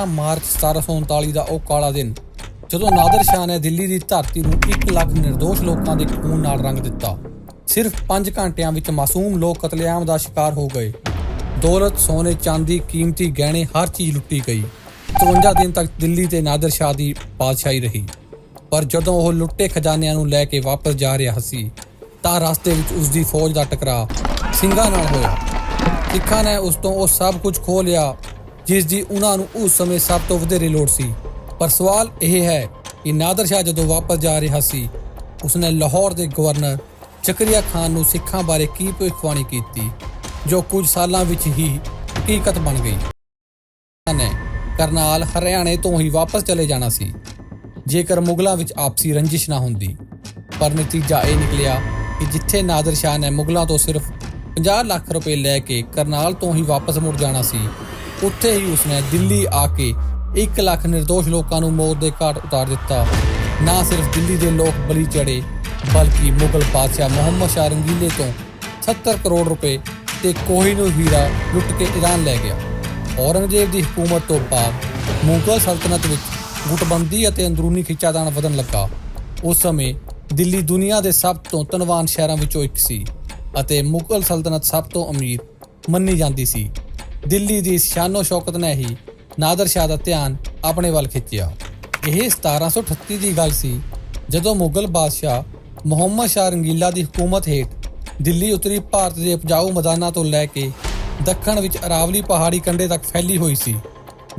13 March 1739 ਦਾ ਉਹ ਕਾਲਾ ਦਿਨ, ਜਦੋਂ ਨਾਦਰ ਸ਼ਾਹ ਨੇ ਦਿੱਲੀ ਦੀ ਧਰਤੀ ਨੂੰ 1 ਲੱਖ નિર્ਦੋਸ਼ ਲੋਕਾਂ ਦੇ ਖੂਨ ਨਾਲ ਰੰਗ ਦਿੱਤਾ। ਸਿਰਫ 5 ਘੰਟਿਆਂ ਵਿੱਚ ਮਾਸੂਮ ਲੋਕ ਕਤਲੇਆਮ ਦਾ ਸ਼ਿਕਾਰ ਹੋ ਗਏ। ਦੌਲਤ, ਸੋਨੇ, ਚਾਂਦੀ, ਕੀਮਤੀ ਗਹਿਣੇ, ਹਰ ਚੀਜ਼ ਲੁੱਟੀ ਗਈ। 53 ਦਿਨ ਤੱਕ ਦਿੱਲੀ ਤੇ ਨਾਦਰ ਸ਼ਾਹ ਦੀ ਬਾਦਸ਼ਾਹੀ ਰਹੀ। ਪਰ ਜਦੋਂ ਉਹ ਲੁੱਟੇ ਖਜ਼ਾਨਿਆਂ ਨੂੰ ਲੈ ਕੇ ਵਾਪਸ ਜਾ ਰਿਹਾ ਸੀ, ਤਾਂ ਰਸਤੇ ਵਿੱਚ ਉਸ ਦੀ ਫੌਜ ਦਾ ਟਕਰਾਅ ਸਿੰਘਾਂ ਨਾਲ ਹੋਇਆ। ਸਿੱਖਾਂ ਨੇ ਉਸ ਤੋਂ ਉਹ ਸਭ ਕੁਝ ਖੋਹ ਲਿਆ। ਜਿਸ ਦੀ ਉਹਨਾਂ ਨੂੰ ਉਸ ਸਮੇਂ ਸਭ ਤੋਂ ਵਧੇਰੇ ਲੋੜ ਸੀ। ਪਰ ਸਵਾਲ ਇਹ ਹੈ ਕਿ ਨਾਦਰ ਸ਼ਾਹ ਜਦੋਂ ਵਾਪਸ ਜਾ ਰਿਹਾ ਸੀ, ਉਸਨੇ ਲਾਹੌਰ ਦੇ ਗਵਰਨਰ ਜ਼ਕਰੀਆ ਖਾਨ ਨੂੰ ਸਿੱਖਾਂ ਬਾਰੇ ਕੀ ਭਵਿੱਖਬਾਣੀ ਕੀਤੀ, ਜੋ ਕੁਝ ਸਾਲਾਂ ਵਿੱਚ ਹੀ ਹਕੀਕਤ ਬਣ ਗਈ। ਨੇ ਕਰਨਾਲ ਹਰਿਆਣੇ ਤੋਂ ਹੀ ਵਾਪਸ ਚਲੇ ਜਾਣਾ ਸੀ। ਜੇਕਰ ਮੁਗਲਾਂ ਵਿੱਚ ਆਪਸੀ ਰੰਜਿਸ਼ ਨਾ ਹੁੰਦੀ, ਪਰ ਨਤੀਜਾ ਇਹ ਨਿਕਲਿਆ ਕਿ ਜਿੱਥੇ ਨਾਦਰ ਸ਼ਾਹ ਨੇ ਮੁਗਲਾਂ ਤੋਂ ਸਿਰਫ 50 ਲੱਖ ਰੁਪਏ ਲੈ ਕੇ ਕਰਨਾਲ ਤੋਂ ਹੀ ਵਾਪਸ ਮੁੜ ਜਾਣਾ ਸੀ ਉੱਥੇ ਹੀ ਉਸਨੇ ਦਿੱਲੀ ਆ ਕੇ 1 ਲੱਖ નિર્ਦੋਸ਼ ਲੋਕਾਂ ਨੂੰ ਮੌਤ ਦੇ ਘਾਟ ਉਤਾਰ ਦਿੱਤਾ। ਨਾ ਸਿਰਫ ਦਿੱਲੀ ਦੇ ਲੋਕ ਬਲੀ ਚੜੇ ਬਲਕਿ ਮੁਗਲ ਬਾਦਸ਼ਾਹ ਮੁਹੰਮਦ ਸ਼ਾਹ ਰੰਗੀਲੇ ਤੋਂ 70 ਕਰੋੜ ਰੁਪਏ ਤੇ ਕੋਹੀਨੂਰ ਹੀਰਾ ਲੁੱਟ ਕੇ ਈਰਾਨ ਲੈ ਗਿਆ। ਔਰੰਗਜ਼ੇਬ ਦੀ ਹਕੂਮਤ ਤੋਂ ਬਾਅਦ ਮੁਗਲ ਸਲਤਨਤ ਵਿੱਚ ਗੁਟਬੰਦੀ ਅਤੇ ਅੰਦਰੂਨੀ ਖਿੱਚਾਦਾਨ ਵਧਣ ਲੱਗਾ। ਉਸ ਸਮੇਂ ਦਿੱਲੀ ਦੁਨੀਆ ਦੇ ਸਭ ਤੋਂ ਧਨਵਾਨ ਸ਼ਹਿਰਾਂ ਵਿੱਚੋਂ ਇੱਕ ਸੀ ਅਤੇ ਮੁਗਲ ਸਲਤਨਤ ਸਭ ਤੋਂ ਅਮੀਰ ਮੰਨੀ ਜਾਂਦੀ ਸੀ। ਦਿੱਲੀ ਦੀ ਸ਼ਾਨੋ ਸ਼ੌਕਤ ਨੇ ਹੀ ਨਾਦਰ ਸ਼ਾਹ ਦਾ ਧਿਆਨ ਆਪਣੇ ਵੱਲ ਖਿੱਚਿਆ। ਇਹ 1738 ਦੀ ਗੱਲ ਸੀ, ਜਦੋਂ ਮੁਗਲ ਬਾਦਸ਼ਾਹ ਮੁਹੰਮਦ ਸ਼ਾਹ ਰੰਗੀਲਾ ਦੀ ਹਕੂਮਤ ਹੇਠ ਦਿੱਲੀ ਉੱਤਰੀ ਭਾਰਤ ਦੇ ਉਪਜਾਊ ਮੈਦਾਨਾਂ ਤੋਂ ਲੈ ਕੇ ਦੱਖਣ ਵਿੱਚ ਅਰਾਵਲੀ ਪਹਾੜੀ ਕੰਢੇ ਤੱਕ ਫੈਲੀ ਹੋਈ ਸੀ।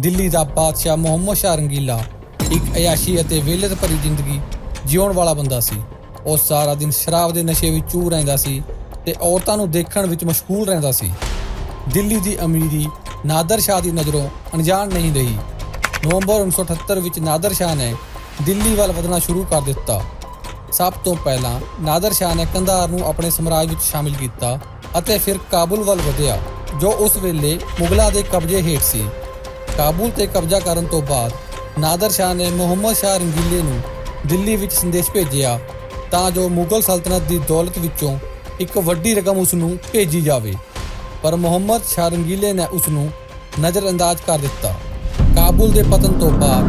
ਦਿੱਲੀ ਦਾ ਬਾਦਸ਼ਾਹ ਮੁਹੰਮਦ ਸ਼ਾਹ ਰੰਗੀਲਾ ਇੱਕ ਅਯਾਸ਼ੀ ਅਤੇ ਵਿਹਲਤ ਭਰੀ ਜ਼ਿੰਦਗੀ ਜਿਉਣ ਵਾਲਾ ਬੰਦਾ ਸੀ। ਉਹ ਸਾਰਾ ਦਿਨ ਸ਼ਰਾਬ ਦੇ ਨਸ਼ੇ ਵਿੱਚ ਚੂਰ ਰਹਿੰਦਾ ਸੀ ਤੇ ਔਰਤਾਂ ਨੂੰ ਦੇਖਣ ਵਿੱਚ ਮਸ਼ਗੂਲ ਰਹਿੰਦਾ ਸੀ। ਦਿੱਲੀ ਦੀ ਅਮੀਰੀ ਨਾਦਰ ਸ਼ਾਹ ਦੀ ਨਜ਼ਰੋਂ ਅਣਜਾਣ ਨਹੀਂ ਰਹੀ। ਨਵੰਬਰ 1978 ਵਿੱਚ ਨਾਦਰ ਸ਼ਾਹ ਨੇ ਦਿੱਲੀ ਵੱਲ ਵਧਣਾ ਸ਼ੁਰੂ ਕਰ ਦਿੱਤਾ। ਸਭ ਤੋਂ ਪਹਿਲਾਂ ਨਾਦਰ ਸ਼ਾਹ ਨੇ ਕੰਧਾਰ ਨੂੰ ਆਪਣੇ ਸਮਰਾਜ ਵਿੱਚ ਸ਼ਾਮਿਲ ਕੀਤਾ ਅਤੇ ਫਿਰ ਕਾਬੁਲ ਵੱਲ ਵਧਿਆ, ਜੋ ਉਸ ਵੇਲੇ ਮੁਗਲਾਂ ਦੇ ਕਬਜ਼ੇ ਹੇਠ ਸੀ। ਕਾਬੁਲ ਤੇ ਕਬਜ਼ਾ ਕਰਨ ਤੋਂ ਬਾਅਦ ਨਾਦਰ ਸ਼ਾਹ ਨੇ ਮੁਹੰਮਦ ਸ਼ਾਹ ਰੰਗੀਲੇ ਨੂੰ ਦਿੱਲੀ ਵਿੱਚ ਸੰਦੇਸ਼ ਭੇਜਿਆ ਤਾਂ ਜੋ ਮੁਗਲ ਸਲਤਨਤ ਦੀ ਦੌਲਤ ਵਿੱਚੋਂ ਇੱਕ ਵੱਡੀ ਰਕਮ ਉਸ ਨੂੰ ਭੇਜੀ ਜਾਵੇ। ਪਰ ਮੁਹੰਮਦ ਸ਼ਾਹ ਰੰਗੀਲੇ ਨੇ ਉਸ ਨੂੰ ਨਜ਼ਰਅੰਦਾਜ਼ ਕਰ ਦਿੱਤਾ। ਕਾਬੁਲ ਦੇ ਪਤਨ ਤੋਂ ਬਾਅਦ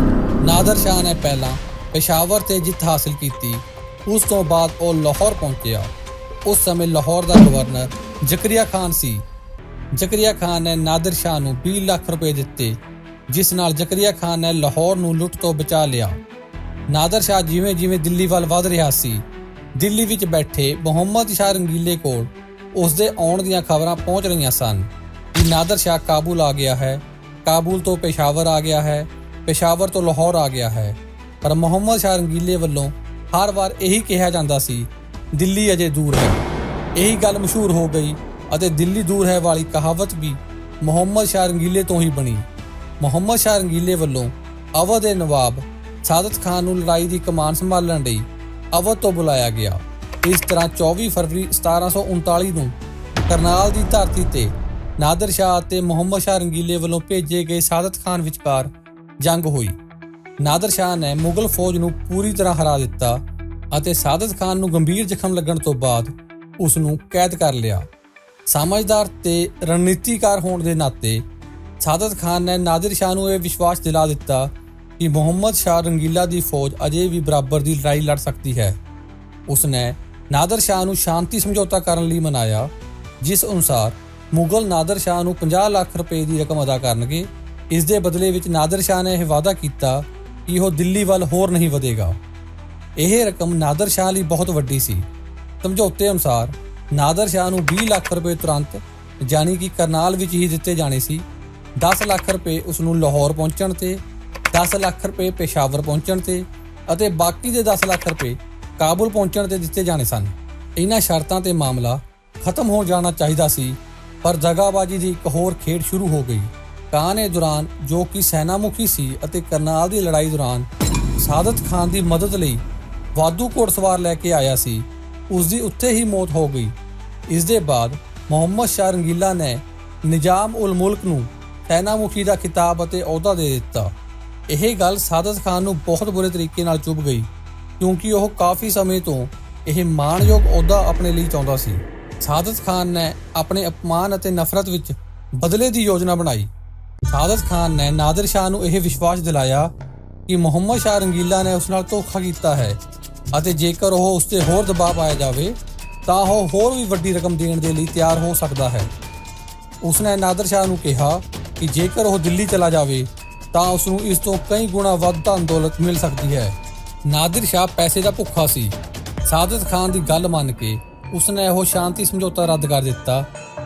ਨਾਦਰ ਸ਼ਾਹ ਨੇ ਪਹਿਲਾਂ ਪੇਸ਼ਾਵਰ ਤੇ ਜਿੱਤ ਹਾਸਲ ਕੀਤੀ। ਉਸ ਤੋਂ ਬਾਅਦ ਉਹ ਲਾਹੌਰ ਪਹੁੰਚਿਆ। ਉਸ ਸਮੇਂ ਲਾਹੌਰ ਦਾ ਗਵਰਨਰ ਜ਼ਕਰੀਆ ਖਾਨ ਸੀ। ਜ਼ਕਰੀਆ ਖਾਨ ਨੇ ਨਾਦਰ ਸ਼ਾਹ ਨੂੰ 20 ਲੱਖ ਰੁਪਏ ਦਿੱਤੇ, ਜਿਸ ਨਾਲ ਜ਼ਕਰੀਆ ਖਾਨ ਨੇ ਲਾਹੌਰ ਨੂੰ ਲੁੱਟ ਤੋਂ ਬਚਾ ਲਿਆ। ਨਾਦਰ ਸ਼ਾਹ ਜਿਵੇਂ ਜਿਵੇਂ ਦਿੱਲੀ ਵੱਲ ਵਧ ਰਿਹਾ ਸੀ, ਦਿੱਲੀ ਵਿੱਚ ਬੈਠੇ ਮੁਹੰਮਦ ਸ਼ਾਹ ਰੰਗੀਲੇ ਕੋਲ ਉਸ ਦੇ ਆਉਣ ਦੀਆਂ ਖਬਰਾਂ ਪਹੁੰਚ ਰਹੀਆਂ ਸਨ ਕਿ ਨਾਦਰ ਸ਼ਾਹ ਕਾਬੁਲ ਆ ਗਿਆ ਹੈ। ਕਾਬੁਲ ਤੋਂ ਪੇਸ਼ਾਵਰ ਆ ਗਿਆ ਹੈ, ਪੇਸ਼ਾਵਰ ਤੋਂ ਲਾਹੌਰ ਆ ਗਿਆ ਹੈ। ਪਰ ਮੁਹੰਮਦ ਸ਼ਾਹ ਰੰਗੀਲੇ ਵੱਲੋਂ ਹਰ ਵਾਰ ਇਹੀ ਕਿਹਾ ਜਾਂਦਾ ਸੀ, ਦਿੱਲੀ ਅਜੇ ਦੂਰ ਹੈ। ਇਹੀ ਗੱਲ ਮਸ਼ਹੂਰ ਹੋ ਗਈ ਅਤੇ ਦਿੱਲੀ ਦੂਰ ਹੈ ਵਾਲੀ ਕਹਾਵਤ ਵੀ ਮੁਹੰਮਦ ਸ਼ਾਹ ਰੰਗੀਲੇ ਤੋਂ ਹੀ ਬਣੀ। ਮੁਹੰਮਦ ਸ਼ਾਹ ਰੰਗੀਲੇ ਵੱਲੋਂ ਅਵਧ ਦੇ ਨਵਾਬ ਸਾਦਤ ਖਾਨ ਨੂੰ ਲੜਾਈ ਦੀ ਕਮਾਨ ਸੰਭਾਲਣ ਲਈ ਅਵਧ ਤੋਂ ਬੁਲਾਇਆ ਗਿਆ। ਇਸ ਤਰ੍ਹਾਂ 24 ਫਰਵਰੀ 1739 ਨੂੰ ਕਰਨਾਲ ਦੀ ਧਰਤੀ ਤੇ ਨਾਦਰ ਸ਼ਾਹ ਅਤੇ ਮੁਹੰਮਦ ਸ਼ਾਹ ਰੰਗੀਲੇ ਵੱਲੋਂ ਭੇਜੇ ਗਏ ਸਾਦਤ ਖਾਨ ਵਿਚਕਾਰ ਜੰਗ ਹੋਈ। ਨਾਦਰ ਸ਼ਾਹ ਨੇ ਮੁਗਲ ਫੌਜ ਨੂੰ ਪੂਰੀ ਤਰ੍ਹਾਂ ਹਰਾ ਦਿੱਤਾ ਅਤੇ ਸਾਦਤ ਖਾਨ ਨੂੰ ਗੰਭੀਰ ਜ਼ਖਮ ਲੱਗਣ ਤੋਂ ਬਾਅਦ ਉਸ ਨੂੰ ਕੈਦ ਕਰ ਲਿਆ। ਸਮਝਦਾਰ ਤੇ ਰਣਨੀਤੀਕਾਰ ਹੋਣ ਦੇ ਨਾਤੇ ਸਾਦਤ ਖਾਨ ਨੇ ਨਾਦਰ ਸ਼ਾਹ ਨੂੰ ਇਹ ਵਿਸ਼ਵਾਸ ਦਿਲਾ ਦਿੱਤਾ ਕਿ ਮੁਹੰਮਦ ਸ਼ਾਹ ਰੰਗੀਲਾ ਦੀ ਫੌਜ ਅਜੇ ਵੀ ਬਰਾਬਰ ਦੀ ਲੜਾਈ ਲੜ ਸਕਦੀ ਹੈ। ਉਸਨੇ ਨਾਦਰ ਸ਼ਾਹ ਨੂੰ ਸ਼ਾਂਤੀ ਸਮਝੌਤਾ ਕਰਨ ਲਈ ਮਨਾਇਆ, ਜਿਸ ਅਨੁਸਾਰ ਮੁਗਲ ਨਾਦਰ ਸ਼ਾਹ ਨੂੰ 50 ਲੱਖ ਰੁਪਏ ਦੀ ਰਕਮ ਅਦਾ ਕਰਨਗੇ। ਇਸ ਦੇ ਬਦਲੇ ਵਿੱਚ ਨਾਦਰ ਸ਼ਾਹ ਨੇ ਇਹ ਵਾਅਦਾ ਕੀਤਾ ਕਿ ਉਹ ਦਿੱਲੀ ਵੱਲ ਹੋਰ ਨਹੀਂ ਵਧੇਗਾ। ਇਹ ਰਕਮ ਨਾਦਰ ਸ਼ਾਹ ਲਈ ਬਹੁਤ ਵੱਡੀ ਸੀ। ਸਮਝੌਤੇ ਅਨੁਸਾਰ ਨਾਦਰ ਸ਼ਾਹ ਨੂੰ 20 ਲੱਖ ਰੁਪਏ ਤੁਰੰਤ, ਯਾਨੀ ਕਿ ਕਰਨਾਲ ਵਿੱਚ ਹੀ ਦਿੱਤੇ ਜਾਣੇ ਸੀ। 10 ਲੱਖ ਰੁਪਏ ਉਸ ਨੂੰ ਲਾਹੌਰ ਪਹੁੰਚਣ ਤੇ 10 ਲੱਖ ਰੁਪਏ ਪੇਸ਼ਾਵਰ ਪਹੁੰਚਣ ਤੇ ਅਤੇ ਬਾਕੀ ਦੇ 10 ਲੱਖ ਰੁਪਏ ਕਾਬੁਲ ਪਹੁੰਚਣ ਤੇ ਦਿੱਤੇ ਜਾਣੇ ਸਨ। ਇਹਨਾਂ ਸ਼ਰਤਾਂ ਤੇ ਮਾਮਲਾ ਖਤਮ ਹੋ ਜਾਣਾ ਚਾਹੀਦਾ ਸੀ, ਪਰ ਦਗਾਬਾਜੀ ਦੀ ਇੱਕ ਹੋਰ ਖੇਡ ਸ਼ੁਰੂ ਹੋ ਗਈ। ਕਾਨੇ ਦੌਰਾਨ ਜੋ ਕਿ ਸੈਨਾਮੁਖੀ ਸੀ ਅਤੇ ਕਰਨਾਲ ਦੀ ਲੜਾਈ ਦੌਰਾਨ ਸਾਦਤ ਖਾਨ ਦੀ ਮਦਦ ਲਈ ਵਾਧੂ ਘੋੜਸਵਾਰ ਲੈ ਕੇ ਆਇਆ ਸੀ, ਉਸ ਦੀ ਉੱਥੇ ਹੀ ਮੌਤ ਹੋ ਗਈ। ਇਸ ਦੇ ਬਾਅਦ ਮੁਹੰਮਦ ਸ਼ਾਹ ਰੰਗੀਲਾ ਨੇ ਨਿਜ਼ਾਮ ਉਲ ਮੁਲਕ ਨੂੰ ਸੈਨਾ ਮੁਖੀ ਦਾ ਖਿਤਾਬ ਅਤੇ ਅਹੁਦਾ ਦੇ ਦਿੱਤਾ। ਇਹ ਗੱਲ ਸਾਦਤ ਖਾਨ ਨੂੰ ਬਹੁਤ ਬੁਰੇ ਤਰੀਕੇ ਨਾਲ ਚੁੱਭ ਗਈ। ਕਿਉਂਕਿ ਉਹ ਕਾਫੀ ਸਮੇਂ ਤੋਂ ਇਹ ਮਾਣਯੋਗ ਅਹੁਦਾ ਆਪਣੇ ਲਈ ਚਾਹੁੰਦਾ ਸੀ। ਸਾਦਤ ਖਾਨ ਨੇ ਆਪਣੇ ਅਪਮਾਨ ਅਤੇ ਨਫ਼ਰਤ ਵਿੱਚ ਬਦਲੇ ਦੀ ਯੋਜਨਾ ਬਣਾਈ। ਸਾਦਤ ਖਾਨ ਨੇ ਨਾਦਰ ਸ਼ਾਹ ਨੂੰ ਇਹ ਵਿਸ਼ਵਾਸ ਦਿਲਾਇਆ ਕਿ ਮੁਹੰਮਦ ਸ਼ਾਹ ਰੰਗੀਲਾ ਨੇ ਉਸ ਨਾਲ ਧੋਖਾ ਕੀਤਾ ਹੈ ਅਤੇ ਜੇਕਰ ਉਹ ਉਸ ਤੇ ਹੋਰ ਦਬਾਅ ਪਾਇਆ ਜਾਵੇ, ਤਾਂ ਉਹ ਹੋਰ ਵੀ ਵੱਡੀ ਰਕਮ ਦੇਣ ਦੇ ਲਈ ਤਿਆਰ ਹੋ ਸਕਦਾ ਹੈ। ਉਸਨੇ ਨਾਦਰ ਸ਼ਾਹ ਨੂੰ ਕਿਹਾ ਕਿ ਜੇਕਰ ਉਹ ਦਿੱਲੀ ਚਲਾ ਜਾਵੇ, ਤਾਂ ਉਸ ਨੂੰ ਇਸ ਤੋਂ ਕਈ ਗੁਣਾ ਵੱਧ ਧਨ ਦੌਲਤ ਮਿਲ ਸਕਦੀ ਹੈ। ਨਾਦਰ ਸ਼ਾਹ ਪੈਸੇ ਦਾ ਭੁੱਖਾ ਸੀ। ਸਾਦਤ ਖਾਨ ਦੀ ਗੱਲ ਮੰਨ ਕੇ ਉਸਨੇ ਉਹ ਸ਼ਾਂਤੀ ਸਮਝੌਤਾ ਰੱਦ ਕਰ ਦਿੱਤਾ,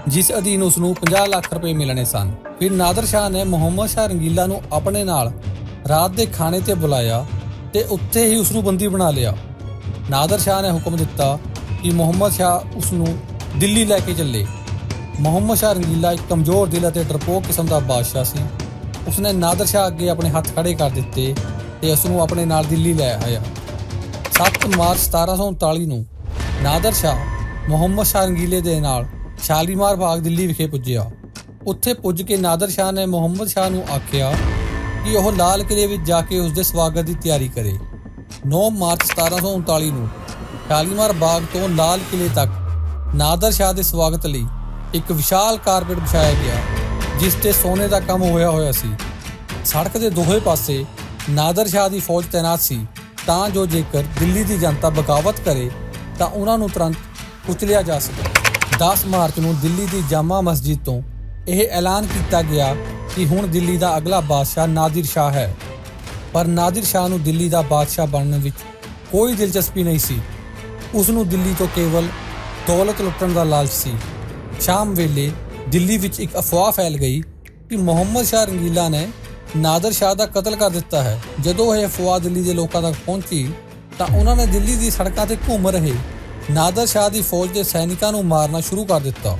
ਜਿਸ ਅਧੀਨ ਉਸ ਨੂੰ 50 ਲੱਖ ਰੁਪਏ ਮਿਲਣੇ ਸਨ। ਫਿਰ ਨਾਦਰ ਸ਼ਾਹ ਨੇ ਮੁਹੰਮਦ ਸ਼ਾਹ ਰੰਗੀਲਾ ਨੂੰ ਆਪਣੇ ਨਾਲ ਰਾਤ ਦੇ ਖਾਣੇ ਤੇ ਬੁਲਾਇਆ ਤੇ ਉੱਥੇ ਹੀ ਉਸ ਨੂੰ ਬੰਦੀ ਬਣਾ ਲਿਆ। ਨਾਦਰ ਸ਼ਾਹ ਨੇ ਹੁਕਮ ਦਿੱਤਾ ਕਿ ਮੁਹੰਮਦ ਸ਼ਾਹ ਉਸ ਨੂੰ ਦਿੱਲੀ ਲੈ ਕੇ ਚੱਲੇ। ਮੁਹੰਮਦ ਸ਼ਾਹ ਰੰਗੀਲਾ ਇੱਕ ਕਮਜ਼ੋਰ ਦਿਲ ਅਤੇ ਡਰਪੋਕ ਕਿਸਮ ਦਾ ਬਾਦਸ਼ਾਹ ਸੀ। ਉਸਨੇ ਨਾਦਰ ਸ਼ਾਹ ਅੱਗੇ ਆਪਣੇ ਹੱਥ ਖੜੇ ਕਰ ਦਿੱਤੇ ਤੇ ਉਸ ਨੂੰ ਆਪਣੇ ਨਾਲ ਦਿੱਲੀ ਲੈ ਆਇਆ। 7 ਮਾਰਚ 1739 ਨੂੰ ਨਾਦਰ ਸ਼ਾਹ ਮੁਹੰਮਦ ਸ਼ਾਹ ਰੰਗੀਲੇ ਦੇ ਨਾਲ ਸ਼ਾਲੀਮਾਰ ਬਾਗ ਦਿੱਲੀ ਵਿਖੇ ਪੁੱਜਿਆ। ਉੱਥੇ ਪੁੱਜ ਕੇ ਨਾਦਰ ਸ਼ਾਹ ਨੇ ਮੁਹੰਮਦ ਸ਼ਾਹ ਨੂੰ ਆਖਿਆ ਕਿ ਉਹ ਲਾਲ ਕਿਲੇ ਵਿੱਚ ਜਾ ਕੇ ਉਸ ਦੇ ਸਵਾਗਤ ਦੀ ਤਿਆਰੀ ਕਰੇ। 9 ਮਾਰਚ 1739 ਨੂੰ ਸ਼ਾਲੀਮਾਰ ਬਾਗ ਤੋਂ ਲਾਲ ਕਿਲੇ ਤੱਕ ਨਾਦਰ ਸ਼ਾਹ ਦੇ ਸਵਾਗਤ ਲਈ ਇੱਕ ਵਿਸ਼ਾਲ ਕਾਰਪੇਟ ਵਿਛਾਇਆ ਗਿਆ, ਜਿਸ ਤੇ ਸੋਨੇ ਦਾ ਕੰਮ ਹੋਇਆ ਹੋਇਆ ਸੀ। ਸੜਕ ਦੇ ਦੋਹੇ ਪਾਸੇ ਨਾਦਰ ਸ਼ਾਹ ਦੀ ਫੌਜ ਤਾਇਨਾਤ ਸੀ, ਤਾਂ ਜੋ ਜੇਕਰ ਦਿੱਲੀ ਦੀ ਜਨਤਾ ਬਗਾਵਤ ਕਰੇ, ਤਾਂ ਉਹਨਾਂ ਨੂੰ ਤੁਰੰਤ ਕੁਚਲਿਆ ਜਾ ਸਕੇ। 10 ਮਾਰਚ ਨੂੰ ਦਿੱਲੀ ਦੀ ਜਾਮਾ ਮਸਜਿਦ ਤੋਂ ਇਹ ਐਲਾਨ ਕੀਤਾ ਗਿਆ ਕਿ ਹੁਣ ਦਿੱਲੀ ਦਾ ਅਗਲਾ ਬਾਦਸ਼ਾਹ ਨਾਦਰ ਸ਼ਾਹ ਹੈ। ਪਰ ਨਾਦਰ ਸ਼ਾਹ ਨੂੰ ਦਿੱਲੀ ਦਾ ਬਾਦਸ਼ਾਹ ਬਣਨ ਵਿੱਚ ਕੋਈ ਦਿਲਚਸਪੀ ਨਹੀਂ ਸੀ। ਉਸ ਨੂੰ ਦਿੱਲੀ ਤੋਂ ਕੇਵਲ ਦੌਲਤ ਲੁੱਟਣ ਦਾ ਲਾਲਚ ਸੀ। ਸ਼ਾਮ ਵੇਲੇ ਦਿੱਲੀ ਵਿੱਚ ਇੱਕ ਅਫਵਾਹ ਫੈਲ ਗਈ ਕਿ ਮੁਹੰਮਦ ਸ਼ਾਹ ਰੰਗੀਲਾ ਨੇ ਨਾਦਰ ਸ਼ਾਹ ਦਾ ਕਤਲ ਕਰ ਦਿੱਤਾ ਹੈ। ਜਦੋਂ ਇਹ ਅਫਵਾਹ ਦਿੱਲੀ ਦੇ ਲੋਕਾਂ ਤੱਕ ਪਹੁੰਚੀ, ਤਾਂ ਉਹਨਾਂ ਨੇ ਦਿੱਲੀ ਦੀ ਸੜਕਾਂ ਤੇ ਘੁੰਮ ਰਹੇ ਨਾਦਰ ਸ਼ਾਹ ਦੀ ਫੌਜ ਦੇ ਸੈਨਿਕਾਂ ਨੂੰ ਮਾਰਨਾ ਸ਼ੁਰੂ ਕਰ ਦਿੱਤਾ।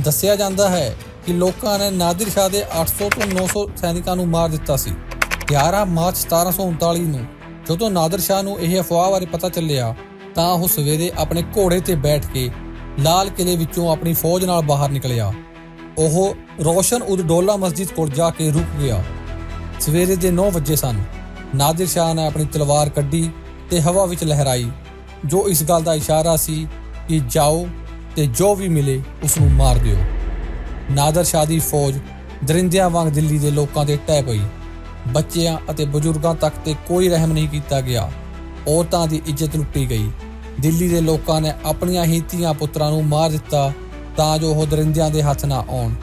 ਦੱਸਿਆ ਜਾਂਦਾ ਹੈ ਕਿ ਲੋਕਾਂ ਨੇ ਨਾਦਰ ਸ਼ਾਹ ਦੇ 800 ਤੋਂ 900 ਸੈਨਿਕਾਂ ਨੂੰ ਮਾਰ ਦਿੱਤਾ ਸੀ। 11 ਮਾਰਚ 1739 ਨੂੰ ਜਦੋਂ ਨਾਦਰ ਸ਼ਾਹ ਨੂੰ ਇਹ ਅਫਵਾਹ ਬਾਰੇ ਪਤਾ ਚੱਲਿਆ, ਤਾਂ ਉਹ ਸਵੇਰੇ ਆਪਣੇ ਘੋੜੇ ਤੇ ਬੈਠ ਕੇ ਲਾਲ ਕਿਲੇ ਵਿੱਚੋਂ ਆਪਣੀ ਫੌਜ ਨਾਲ ਬਾਹਰ ਨਿਕਲਿਆ। ਉਹ ਰੋਸ਼ਨ ਉਦ ਡੋਲਾ ਮਸਜਿਦ ਕੋਲ ਜਾ ਕੇ ਰੁਕ ਗਿਆ। ਸਵੇਰੇ ਦੇ 9 ਵਜੇ ਸਨ। ਨਾਦਰ ਸ਼ਾਹ ਨੇ ਆਪਣੀ ਤਲਵਾਰ ਕੱਢੀ ਤੇ ਹਵਾ ਵਿੱਚ ਲਹਿਰਾਈ, ਜੋ ਇਸ ਗੱਲ ਦਾ ਇਸ਼ਾਰਾ ਸੀ ਕਿ ਜਾਓ ਤੇ ਜੋ ਵੀ ਮਿਲੇ ਉਸ ਨੂੰ ਮਾਰ ਦਿਓ। ਨਾਦਰ ਸ਼ਾਹ ਦੀ ਫੌਜ ਦਰਿੰਦਿਆਂ ਵਾਂਗ ਦਿੱਲੀ ਦੇ ਲੋਕਾਂ ਤੇ ਟਹਿ ਪਈ। ਬੱਚਿਆਂ ਅਤੇ ਬਜ਼ੁਰਗਾਂ ਤੱਕ ਤੇ ਕੋਈ ਰਹਿਮ ਨਹੀਂ ਕੀਤਾ ਗਿਆ। ਔਰਤਾਂ ਦੀ ਇੱਜ਼ਤ ਲੁੱਟੀ ਗਈ। ਦਿੱਲੀ ਦੇ ਲੋਕਾਂ ਨੇ ਆਪਣੀਆਂ ਹੀ ਧੀਆਂ ਪੁੱਤਰਾਂ ਨੂੰ ਮਾਰ ਦਿੱਤਾ ਤਾਂ ਜੋ ਉਹ ਦਰਿੰਦਿਆਂ ਦੇ ਹੱਥ ਨਾ ਆਉਣ।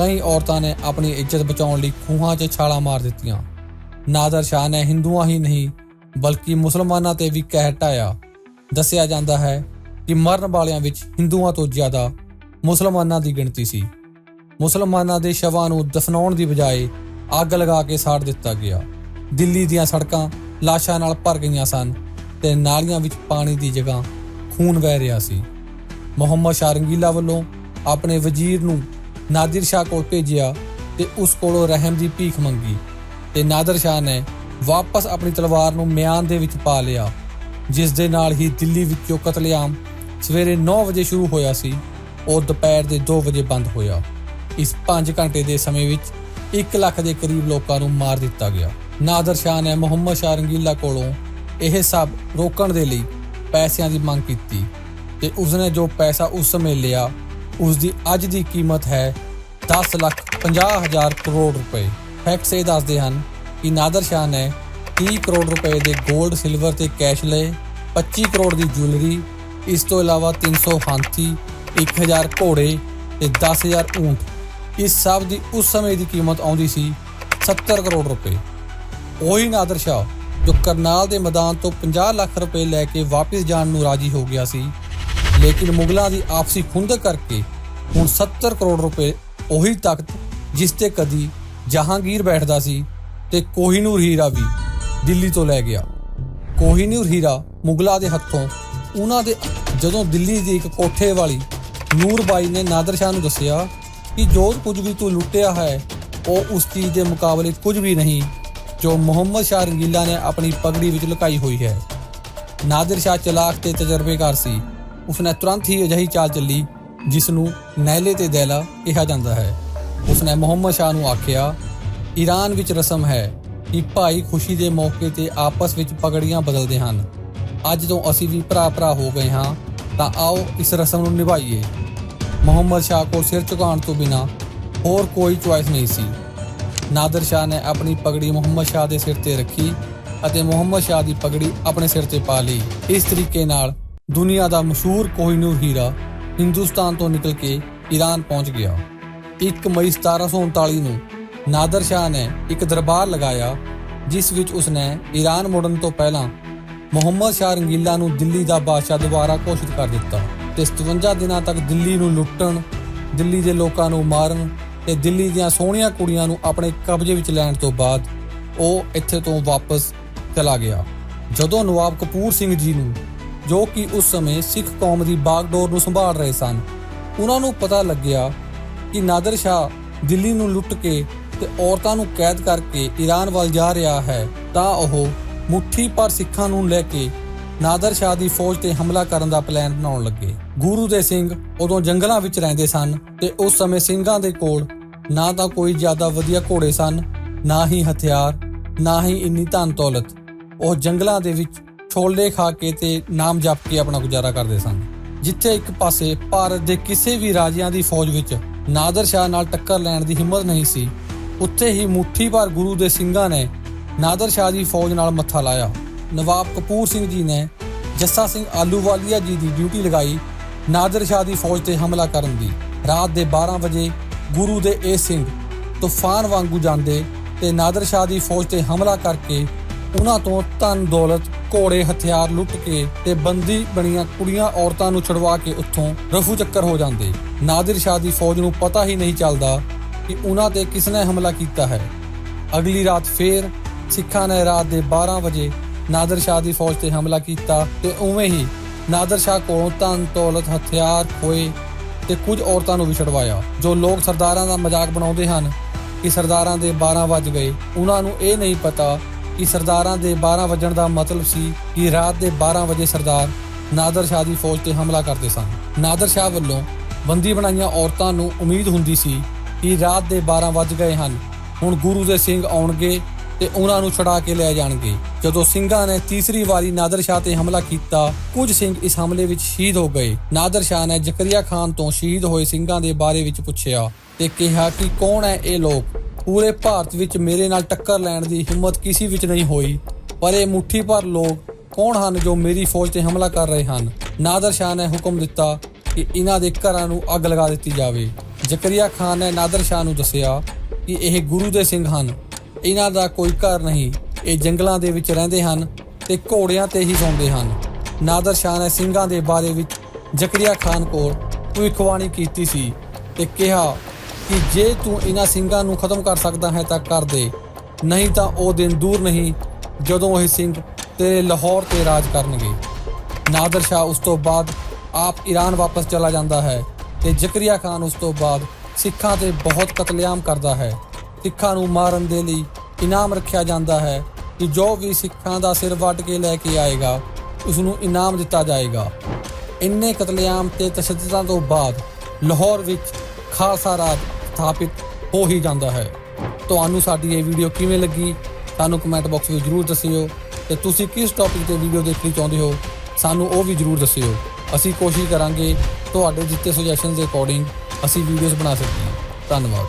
ਕਈ ਔਰਤਾਂ ਨੇ ਆਪਣੀ ਇੱਜ਼ਤ ਬਚਾਉਣ ਲਈ ਖੂਹਾਂ 'ਚ ਛਾਲਾਂ ਮਾਰ ਦਿੱਤੀਆਂ। ਨਾਦਰ ਸ਼ਾਹ ਨੇ ਹਿੰਦੂਆਂ ਹੀ ਨਹੀਂ, ਬਲਕਿ ਮੁਸਲਮਾਨਾਂ ਤੇ ਵੀ ਕਹਿ ਢਾਇਆ। ਦੱਸਿਆ ਜਾਂਦਾ ਹੈ ਕਿ ਮਰਨ ਵਾਲਿਆਂ ਵਿੱਚ ਹਿੰਦੂਆਂ ਤੋਂ ਜ਼ਿਆਦਾ ਮੁਸਲਮਾਨਾਂ ਦੀ ਗਿਣਤੀ ਸੀ। ਮੁਸਲਮਾਨਾਂ ਦੇ ਸ਼ਵਾਂ ਨੂੰ ਦਫਨਾਉਣ ਦੀ ਬਜਾਏ ਅੱਗ ਲਗਾ ਕੇ ਸਾੜ ਦਿੱਤਾ ਗਿਆ। ਦਿੱਲੀ ਦੀਆਂ ਸੜਕਾਂ ਲਾਸ਼ਾਂ ਨਾਲ ਭਰ ਗਈਆਂ ਸਨ ਤੇ ਨਾਲੀਆਂ ਵਿੱਚ ਪਾਣੀ ਦੀ ਜਗ੍ਹਾ ਖੂਨ ਵਹਿ ਰਿਹਾ ਸੀ। ਮੁਹੰਮਦ ਸ਼ਾਹ ਰੰਗੀਲਾ ਵੱਲੋਂ ਆਪਣੇ ਵਜ਼ੀਰ ਨੂੰ ਨਾਦਰ ਸ਼ਾਹ ਕੋਲ ਭੇਜਿਆ ਤੇ ਉਸ ਕੋਲੋਂ ਰਹਿਮ ਦੀ ਭੀਖ ਮੰਗੀ ਤੇ ਨਾਦਰ ਸ਼ਾਹ ਨੇ ਵਾਪਸ ਆਪਣੀ ਤਲਵਾਰ ਨੂੰ ਮਿਆਨ ਦੇ ਵਿੱਚ ਪਾ ਲਿਆ, ਜਿਸ ਦੇ ਨਾਲ ਹੀ ਦਿੱਲੀ ਵਿੱਚੋਂ ਕਤਲੇਆਮ ਸਵੇਰੇ 9 ਵਜੇ ਸ਼ੁਰੂ ਹੋਇਆ ਸੀ, ਉਹ ਦੁਪਹਿਰ ਦੇ 2 ਵਜੇ ਬੰਦ ਹੋਇਆ। ਇਸ 5 ਘੰਟੇ ਦੇ ਸਮੇਂ ਵਿੱਚ 1 ਲੱਖ ਦੇ ਕਰੀਬ ਲੋਕਾਂ ਨੂੰ ਮਾਰ ਦਿੱਤਾ ਗਿਆ। ਨਾਦਰ ਸ਼ਾਹ ਨੇ ਮੁਹੰਮਦ ਸ਼ਾਹ ਰੰਗੀਲਾ ਕੋਲੋਂ ਇਹ ਸਭ ਰੋਕਣ ਦੇ ਲਈ ਪੈਸਿਆਂ ਦੀ ਮੰਗ ਕੀਤੀ ਤੇ ਉਸਨੇ ਜੋ ਪੈਸਾ ਉਸ ਸਮੇਂ ਲਿਆ ਉਸ ਦੀ ਅੱਜ ਦੀ ਕੀਮਤ ਹੈ 10 ਲੱਖ 50 ਹਜ਼ਾਰ ਕਰੋੜ ਰੁਪਏ। ਫੈਕਟਸ ਇਹ ਦੱਸਦੇ ਹਨ ਕਿ ਨਾਦਰ ਸ਼ਾਹ ਨੇ 30 ਕਰੋੜ ਰੁਪਏ ਦੇ 골ਡ ਸਿਲਵਰ ਤੇ ਕੈਸ਼ ਲਏ 25 ਕਰੋੜ ਦੀ ਜੁਐਲਰੀ ਇਸ ਤੋਂ ਇਲਾਵਾ 300 ਹਾਥੀ 1000 ਘੋੜੇ ਤੇ 10000 ਊਂਟ। ਇਸ ਸਭ ਦੀ ਉਸ ਸਮੇਂ ਦੀ ਕੀਮਤ ਆਉਂਦੀ ਸੀ 70 ਕਰੋੜ ਰੁਪਏ। ਉਹੀ ਨਾਦਰ ਸ਼ਾਹ ਜੋ ਕਰਨਾਲ ਦੇ ਮੈਦਾਨ ਤੋਂ 50 ਲੱਖ ਰੁਪਏ ਲੈ ਕੇ ਵਾਪਸ ਜਾਣ ਨੂੰ ਰਾਜੀ ਹੋ ਗਿਆ ਸੀ ਲੇਕਿਨ ਮੁਗਲਾਂ ਦੀ ਆਪਸੀ ਖੁੰਦਕ ਕਰਕੇ ਹੁਣ 70 ਕਰੋੜ ਰੁਪਏ ਉਹੀ ਤਾਕਤ ਜਿਸ ਤੇ ਕਦੀ ਜਹਾਂਗੀਰ ਬੈਠਦਾ ਸੀ ਤੇ ਕੋਹੀਨੂਰ ਹੀਰਾ ਵੀ ਦਿੱਲੀ ਤੋਂ ਲੈ ਗਿਆ। ਕੋਹੀਨੂਰ ਹੀਰਾ ਮੁਗਲਾਂ ਦੇ ਹੱਥੋਂ ਉਹਨਾਂ ਦੇ ਜਦੋਂ ਦਿੱਲੀ ਦੀ ਇੱਕ ਕੋਠੇ ਵਾਲੀ ਨੂਰਬਾਈ ਨੇ ਨਾਦਰ ਸ਼ਾਹ ਨੂੰ ਦੱਸਿਆ ਕਿ ਜੋ ਕੁਝ ਵੀ ਤੂੰ ਲੁੱਟਿਆ ਹੈ, ਉਹ ਉਸ ਚੀਜ਼ ਦੇ ਮੁਕਾਬਲੇ ਕੁਝ ਵੀ ਨਹੀਂ ਜੋ ਮੁਹੰਮਦ ਸ਼ਾਹ ਰੰਗੀਲਾ ਨੇ ਆਪਣੀ ਪਗੜੀ ਵਿੱਚ ਲੁਕਾਈ ਹੋਈ ਹੈ। ਨਾਦਰ ਸ਼ਾਹ ਚਲਾਕ ਤੇ ਤਜਰਬੇਕਾਰ ਸੀ। ਉਸਨੇ ਤੁਰੰਤ ਹੀ ਅਜਿਹੀ ਚਾਲ ਚੱਲੀ ਜਿਸ ਨੂੰ ਨਹਿਲੇ ਤੇ ਦੈਲਾ ਕਿਹਾ ਜਾਂਦਾ ਹੈ। ਉਸਨੇ ਮੁਹੰਮਦ ਸ਼ਾਹ ਨੂੰ ਆਖਿਆ ਈਰਾਨ ਵਿੱਚ ਰਸਮ ਹੈ ਕਿ ਭਾਈ ਖੁਸ਼ੀ ਦੇ ਮੌਕੇ ਤੇ ਆਪਸ ਵਿੱਚ ਪਗੜੀਆਂ ਬਦਲਦੇ ਹਨ। ਅੱਜ ਤੋਂ ਅਸੀਂ ਵੀ ਭਰਾ ਭਰਾ ਹੋ ਗਏ ਹਾਂ, ਤਾਂ ਆਓ ਇਸ ਰਸਮ ਨੂੰ ਨਿਭਾਈਏ। ਮੁਹੰਮਦ ਸ਼ਾਹ ਕੋਲ ਸਿਰ ਝੁਕਾਉਣ ਤੋਂ ਬਿਨਾ ਹੋਰ ਕੋਈ ਚੁਆਇਸ ਨਹੀਂ ਸੀ। ਨਾਦਰ ਸ਼ਾਹ ਨੇ ਆਪਣੀ ਪਗੜੀ ਮੁਹੰਮਦ ਸ਼ਾਹ ਦੇ ਸਿਰ ਤੇ ਰੱਖੀ ਅਤੇ ਮੁਹੰਮਦ ਸ਼ਾਹ ਦੀ ਪਗੜੀ ਆਪਣੇ ਸਿਰ ਤੇ ਪਾ ਲਈ। ਇਸ ਤਰੀਕੇ ਨਾਲ ਦੁਨੀਆ ਦਾ ਮਸ਼ਹੂਰ ਕੋਹਿਨੂਰ ਹੀਰਾ ਹਿੰਦੁਸਤਾਨ ਤੋਂ ਨਿਕਲ ਕੇ ਈਰਾਨ ਪਹੁੰਚ ਗਿਆ। 1 ਮਈ 1739 ਨੂੰ ਨਾਦਰ ਸ਼ਾਹ ਨੇ ਇੱਕ ਦਰਬਾਰ ਲਗਾਇਆ, ਜਿਸ ਵਿੱਚ ਉਸਨੇ ਈਰਾਨ ਮੁੜਨ ਤੋਂ ਪਹਿਲਾਂ ਮੁਹੰਮਦ ਸ਼ਾਹ ਰੰਗੀਲਾ ਨੂੰ ਦਿੱਲੀ ਦਾ ਬਾਦਸ਼ਾਹ ਦੁਬਾਰਾ ਘੋਸ਼ਿਤ ਕਰ ਦਿੱਤਾ ਤੇ 57 ਦਿਨਾਂ ਤੱਕ ਦਿੱਲੀ ਨੂੰ ਲੁੱਟਣ, ਦਿੱਲੀ ਦੇ ਲੋਕਾਂ ਨੂੰ ਮਾਰਨ ਤੇ ਦਿੱਲੀ ਦੀਆਂ ਸੋਹਣੀਆਂ ਕੁੜੀਆਂ ਨੂੰ ਆਪਣੇ ਕਬਜ਼ੇ ਵਿੱਚ ਲੈਣ ਤੋਂ ਬਾਅਦ ਉਹ ਇੱਥੇ ਤੋਂ ਵਾਪਸ ਚਲਾ ਗਿਆ। ਜਦੋਂ ਨਵਾਬ ਕਪੂਰ ਸਿੰਘ ਜੀ ਨੂੰ ਜੋ ਕਿ ਉਸ ਸਮੇਂ ਸਿੱਖ ਕੌਮ ਦੀ ਬਾਗਡੋਰ ਨੂੰ ਸੰਭਾਲ ਰਹੇ ਸਨ। ਉਹਨਾਂ ਨੂੰ ਪਤਾ ਲੱਗਿਆ ਕਿ ਨਾਦਰ ਸ਼ਾਹ ਦਿੱਲੀ ਨੂੰ ਲੁੱਟ ਕੇ ਤੇ ਔਰਤਾਂ ਨੂੰ ਕੈਦ ਕਰਕੇ ਈਰਾਨ ਵੱਲ ਜਾ ਰਿਹਾ ਹੈ, ਤਾਂ ਉਹ ਮੁੱਠੀ ਪਰ ਸਿੱਖਾਂ ਨੂੰ ਲੈ ਕੇ ਨਾਦਰ ਸ਼ਾਹ ਦੀ ਫੌਜ ਤੇ ਹਮਲਾ ਕਰਨ ਦਾ ਪਲਾਨ ਬਣਾਉਣ ਲੱਗੇ। ਗੁਰੂ ਦੇ ਸਿੰਘ ਉਦੋਂ ਜੰਗਲਾਂ ਵਿੱਚ ਰਹਿੰਦੇ ਸਨ ਤੇ ਉਸ ਸਮੇਂ ਸਿੰਘਾਂ ਦੇ ਕੋਲ ਨਾ ਤਾਂ ਕੋਈ ਜ਼ਿਆਦਾ ਵਧੀਆ ਘੋੜੇ ਸਨ, ਨਾ ਹੀ ਹਥਿਆਰ, ਨਾ ਹੀ ਇੰਨੀ ਧਨ ਦੌਲਤ। ਉਹ ਜੰਗਲਾਂ ਦੇ ਵਿੱਚ ਛੋਲੇ ਖਾ ਕੇ ਤੇ ਨਾਮ ਜਪ ਕੇ ਆਪਣਾ ਗੁਜ਼ਾਰਾ ਕਰਦੇ ਸਨ। ਜਿੱਥੇ ਇੱਕ ਪਾਸੇ ਭਾਰਤ ਦੇ ਕਿਸੇ ਵੀ ਰਾਜਿਆਂ ਦੀ ਫੌਜ ਵਿੱਚ ਨਾਦਰ ਸ਼ਾਹ ਨਾਲ ਟੱਕਰ ਲੈਣ ਦੀ ਹਿੰਮਤ ਨਹੀਂ ਸੀ, ਉੱਥੇ ਹੀ ਮੁੱਠੀ ਭਰ ਗੁਰੂ ਦੇ ਸਿੰਘਾਂ ਨੇ ਨਾਦਰ ਸ਼ਾਹ ਦੀ ਫੌਜ ਨਾਲ ਮੱਥਾ ਲਾਇਆ। ਨਵਾਬ ਕਪੂਰ ਸਿੰਘ ਜੀ ਨੇ ਜੱਸਾ ਸਿੰਘ ਆਲੂਵਾਲੀਆ ਜੀ ਦੀ ਡਿਊਟੀ ਲਗਾਈ, ਨਾਦਰ ਸ਼ਾਹ ਦੀ ਫੌਜ ਤੇ ਹਮਲਾ ਕਰਨ ਦੀ। ਰਾਤ ਦੇ 12 ਵਜੇ ਗੁਰੂ ਦੇ ਇਹ ਸਿੰਘ ਤੂਫਾਨ ਵਾਂਗੂ ਜਾਂਦੇ ਤੇ ਨਾਦਰ ਸ਼ਾਹ ਦੀ ਫੌਜ ਤੇ ਹਮਲਾ ਕਰਕੇ ਉਹਨਾਂ ਤੋਂ ਧਨ ਦੌਲਤ ਘੋੜੇ ਹਥਿਆਰ ਲੁੱਟ ਕੇ ਤੇ ਬੰਦੀ ਬਣੀਆਂ ਕੁੜੀਆਂ ਔਰਤਾਂ ਨੂੰ ਛੁਡਵਾ ਕੇ ਉੱਥੋਂ ਰਫੂ ਚੱਕਰ ਹੋ ਜਾਂਦੇ। ਨਾਦਰ ਸ਼ਾਹ ਦੀ ਫੌਜ ਨੂੰ ਪਤਾ ਹੀ ਨਹੀਂ ਚੱਲਦਾ ਕਿ ਉਹਨਾਂ ਤੇ ਕਿਸ ਨੇ ਹਮਲਾ ਕੀਤਾ ਹੈ। ਅਗਲੀ ਰਾਤ ਫੇਰ ਸਿੱਖਾਂ ਨੇ ਰਾਤ ਦੇ 12 ਵਜੇ ਨਾਦਰ ਸ਼ਾਹ ਦੀ ਫੌਜ ਤੇ ਹਮਲਾ ਕੀਤਾ ਤੇ ਉਵੇਂ ਹੀ ਨਾਦਰ ਸ਼ਾਹ ਕੋਲੋਂ ਧਨ, ਦੌਲਤ, ਹਥਿਆਰ, ਖੋਏ ਤੇ ਕੁਝ ਔਰਤਾਂ ਨੂੰ ਵੀ ਛਡਵਾਇਆ, ਜੋ ਲੋਕ ਸਰਦਾਰਾਂ ਦਾ ਮਜ਼ਾਕ ਬਣਾਉਂਦੇ ਹਨ ਕਿ ਸਰਦਾਰਾਂ ਦੇ 12 ਵੱਜ ਗਏ। ਉਹਨਾਂ ਨੂੰ ਇਹ ਨਹੀਂ ਪਤਾ ਕਿ ਸਰਦਾਰਾਂ ਦੇ 12 ਵੱਜਣ ਦਾ ਮਤਲਬ ਸੀ ਕਿ ਰਾਤ ਦੇ 12 ਵਜੇ ਸਰਦਾਰ ਨਾਦਰ ਸ਼ਾਹ ਦੀ ਫੌਜ ਤੇ ਹਮਲਾ ਕਰਦੇ ਸਨ। ਨਾਦਰ ਸ਼ਾਹ ਵੱਲੋਂ ਬੰਦੀ ਬਣਾਈਆਂ ਔਰਤਾਂ ਨੂੰ ਉਮੀਦ ਹੁੰਦੀ ਸੀ ਕਿ ਰਾਤ ਦੇ 12 ਵੱਜ ਗਏ ਹਨ। ਹੁਣ ਗੁਰੂ ਦੇ ਸਿੰਘ ਆਉਣਗੇ ਤੇ ਉਹਨਾਂ ਨੂੰ ਛੁਡਾ ਕੇ ਲੈ ਜਾਣਗੇ। ਜਦੋਂ ਸਿੰਘਾਂ ਨੇ ਤੀਸਰੀ ਵਾਰੀ ਨਾਦਰ ਸ਼ਾਹ ਤੇ ਹਮਲਾ ਕੀਤਾ, ਕੁਝ ਸਿੰਘ ਇਸ ਹਮਲੇ ਵਿੱਚ ਸ਼ਹੀਦ ਹੋ ਗਏ। ਨਾਦਰ ਸ਼ਾਹ ਨੇ ਜ਼ਕਰੀਆ ਖਾਨ ਤੋਂ ਸ਼ਹੀਦ ਹੋਏ ਸਿੰਘਾਂ ਦੇ ਬਾਰੇ ਵਿੱਚ ਪੁੱਛਿਆ ਤੇ ਕਿਹਾ ਕਿ ਕੌਣ ਹੈ ਇਹ ਲੋਕ? ਪੂਰੇ ਭਾਰਤ ਵਿੱਚ ਮੇਰੇ ਨਾਲ ਟੱਕਰ ਲੈਣ ਦੀ ਹਿੰਮਤ ਕਿਸੇ ਵਿੱਚ ਨਹੀਂ ਹੋਈ। ਪਰ ਇਹ ਮੁੱਠੀ ਭਰ ਲੋਕ ਕੌਣ ਹਨ ਜੋ ਮੇਰੀ ਫੌਜ ਤੇ ਹਮਲਾ ਕਰ ਰਹੇ ਹਨ? ਨਾਦਰ ਸ਼ਾਹ ਨੇ ਹੁਕਮ ਦਿੱਤਾ ਕਿ ਇਹਨਾਂ ਦੇ ਘਰਾਂ ਨੂੰ ਅੱਗ ਲਗਾ ਦਿੱਤੀ ਜਾਵੇ। ਜ਼ਕਰੀਆ ਖਾਨ ਨੇ ਨਾਦਰ ਸ਼ਾਹ ਨੂੰ ਦੱਸਿਆ ਕਿ ਇਹ ਗੁਰੂ ਦੇ ਸਿੰਘ ਹਨ। ਇਹਨਾਂ ਦਾ ਕੋਈ ਘਰ ਨਹੀਂ, ਇਹ ਜੰਗਲਾਂ ਦੇ ਵਿੱਚ ਰਹਿੰਦੇ ਹਨ ਤੇ ਘੋੜਿਆਂ ਤੇ ਹੀ ਸੌਂਦੇ ਹਨ। ਨਾਦਰ ਸ਼ਾਹ ਨੇ ਸਿੰਘਾਂ ਦੇ ਬਾਰੇ ਵਿੱਚ ਜ਼ਕਰੀਆ ਖਾਨ ਕੋਲ ਭਵਿੱਖਬਾਣੀ ਕੀਤੀ ਸੀ ਤੇ ਕਿਹਾ ਕਿ ਜੇ ਤੂੰ ਇਹਨਾਂ ਸਿੰਘਾਂ ਨੂੰ ਖਤਮ ਕਰ ਸਕਦਾ ਹੈ ਤਾਂ ਕਰ ਦੇ। ਨਹੀਂ ਤਾਂ ਉਹ ਦਿਨ ਦੂਰ ਨਹੀਂ, ਜਦੋਂ ਇਹ ਸਿੰਘ ਤੇਰੇ ਲਾਹੌਰ ਤੇ ਰਾਜ ਕਰਨਗੇ। ਨਾਦਰ ਸ਼ਾਹ ਉਸ ਤੋਂ ਬਾਅਦ ਆਪ ਈਰਾਨ ਵਾਪਸ ਚਲਾ ਜਾਂਦਾ ਹੈ ਤੇ ਜ਼ਕਰੀਆ ਖਾਨ ਉਸ ਤੋਂ ਬਾਅਦ ਸਿੱਖਾਂ ਤੇ ਬਹੁਤ ਕਤਲੇਆਮ ਕਰਦਾ ਹੈ। ਸਿੱਖਾਂ ਨੂੰ ਮਾਰਨ ਦੇ ਲਈ ਇਨਾਮ ਰੱਖਿਆ ਜਾਂਦਾ ਹੈ ਕਿ ਜੋ ਵੀ ਸਿੱਖਾਂ ਦਾ ਸਿਰ ਵੱਢ ਕੇ ਲੈ ਕੇ ਆਏਗਾ, ਉਸ ਨੂੰ ਇਨਾਮ ਦਿੱਤਾ ਜਾਏਗਾ। ਇੰਨੇ ਕਤਲੇਆਮ ਤੇ ਤਸ਼ੱਦਦਾਂ ਤੋਂ ਬਾਅਦ ਲਾਹੌਰ ਵਿੱਚ ਖਾਲਸਾ ਰਾਜ ਸਥਾਪਿਤ ਹੋ ਹੀ ਜਾਂਦਾ ਹੈ। ਤੁਹਾਨੂੰ ਸਾਡੀ ਇਹ ਵੀਡੀਓ ਕਿਵੇਂ ਲੱਗੀ? ਸਾਨੂੰ ਕਮੈਂਟ ਬਾਕਸ ਵਿੱਚ ਜਰੂਰ ਦੱਸਿਓ। ਤੇ ਤੁਸੀਂ ਕਿਸ ਟੌਪਿਕ ਤੇ ਵੀਡੀਓ ਦੇਖਣੀ ਚਾਹੁੰਦੇ ਹੋ? ਸਾਨੂੰ ਉਹ ਵੀ ਜਰੂਰ ਦੱਸਿਓ। ਅਸੀਂ ਕੋਸ਼ਿਸ਼ ਕਰਾਂਗੇ ਤੁਹਾਡੇ ਦਿੱਤੇ ਸੁਜੈਸ਼ਨ ਦੇ ਅਕੋਰਡਿੰਗ ਅਸੀਂ ਵੀਡੀਓਜ਼ ਬਣਾ ਸਕੀਏ। ਧੰਨਵਾਦ।